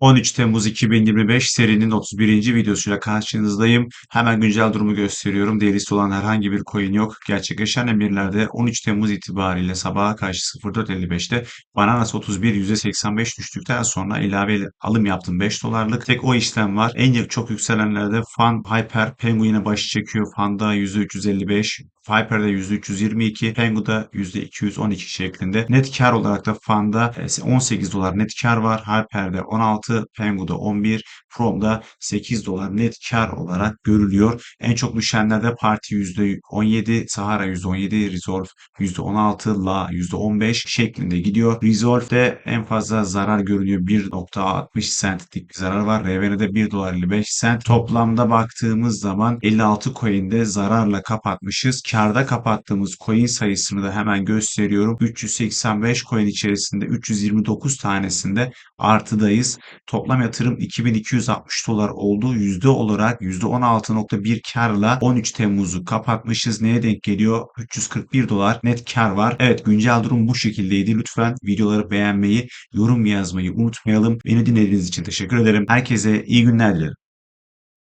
13 Temmuz 2025 serinin 31. videosuyla karşınızdayım. Hemen güncel durumu gösteriyorum. Delisi olan herhangi bir coin yok. Gerçekleşen emirlerde 13 Temmuz itibariyle sabaha karşı 04.55'te Bananas 31 %85 düştükten sonra ilave alım yaptım 5 dolarlık. Tek o işlem var. En çok yükselenlerde Fan, Hyper, Penguin'e başı çekiyor. Fanda %355, Viper'da %322, Pengu'da %212 şeklinde. Net kar olarak da Fund'da e, 18 dolar net kar var. Hyper'de 16, Pengu'da 11, Prom'da 8 dolar net kar olarak görülüyor. En çok düşenlerde Parti %17, Sahara %17, Resolve %16, La %15 şeklinde gidiyor. Resolve'de en fazla zarar görünüyor. 1.60 centlik bir zarar var. RVN'de 1 dolar 55 cent. Toplamda baktığımız zaman 56 coin'de zararla kapatmışız. Karda kapattığımız coin sayısını da hemen gösteriyorum. 385 coin içerisinde 329 tanesinde artıdayız. Toplam yatırım 2260 dolar oldu. Yüzde olarak %16.1 karla 13 Temmuz'u kapatmışız. Neye denk geliyor? 341 dolar net kar var. Evet güncel durum bu şekildeydi. Lütfen videoları beğenmeyi, yorum yazmayı unutmayalım. Beni dinlediğiniz için teşekkür ederim. Herkese iyi günler dilerim.